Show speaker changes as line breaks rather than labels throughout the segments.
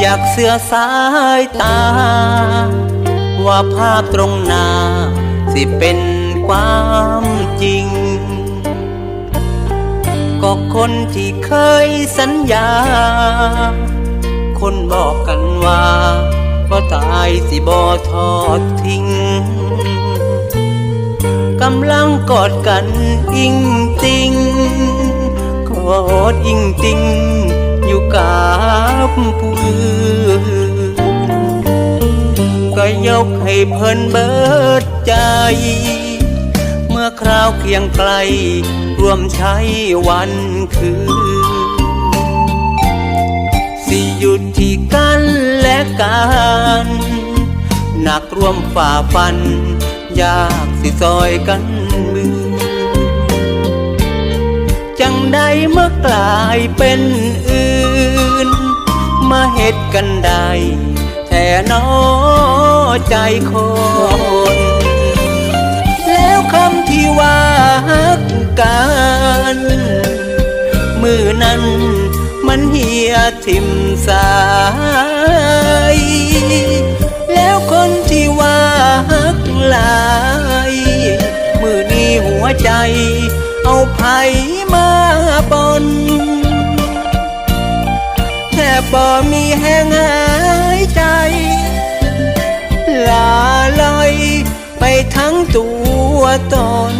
อยากเสือสายตา ว่าภาพตรงหน้า สิเป็นความจริง ก็คนที่เคยสัญญา คนบอกกันว่าก็ตายสิบอทอดทิ้งกำลังกอดกันอิงติงกอดอิงติงอยู่กับ ผู้อื่น ก็ยกให้เพิ่นเบิดใจ เมื่อคราวเคียงไกลร่วมใช้วันคืน สิหยุดที่กันและกันหนักร่วมฝ่าฟัน ยากสิซอยกันมือ จังใดเมื่อกลายเป็นอื่น มาเหตุกันได้แท่นอใจคน แล้วคำที่ว่าฮักกัน มือนั้นมันเหียทิมสาย แล้วคนที่ว่าฮักหลาย มือนี้หัวใจ เอาไผมาปน บ่มีแห้งหายใจ ลาลอยไปทั้งตัวตน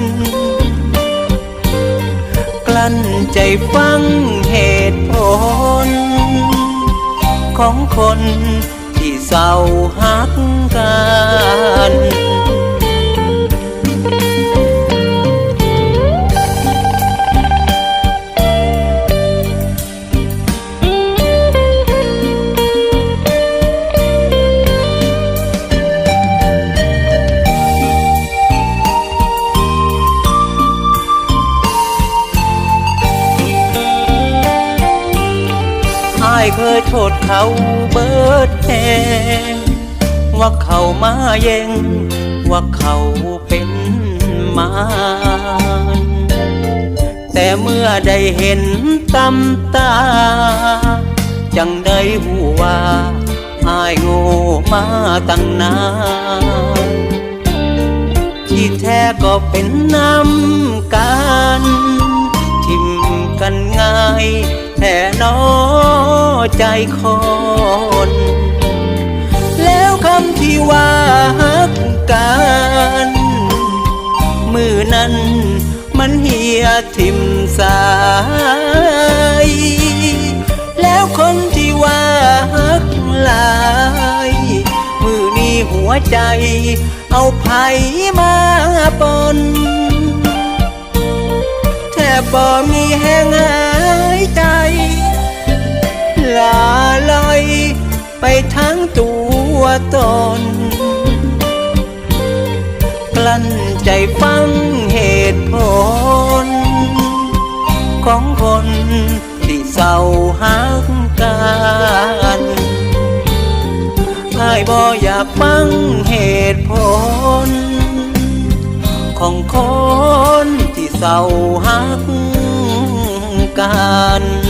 กลั้นใจฟังเหตุผล ของคนที่เศร้าหา อายเคยโทษเขาเบิดแหงว่าเขามาแย่งว่าเขาเป็นมารแต่เมื่อได้เห็นตำตา จังได้หูว่าอายโง่มาตั้งนานที่แท้ก็เป็นน้ำกัน ทิมกันง่ายแท่นอ ใจคนแล้วคำที่ว่าฮักกันมือนั้นมันเหียทิมสายแล้วคนที่ว่าฮักหลายมือนี้หัวใจ เอาไผมาปนแทบบ่มีแห้งหา ไปทั้งตัวตน กลั้นใจฟังเหตุผล ของคนที่เศร้าหักกันอายบ่อยากฟังเหตุผล ของคนที่เศร้าหักกัน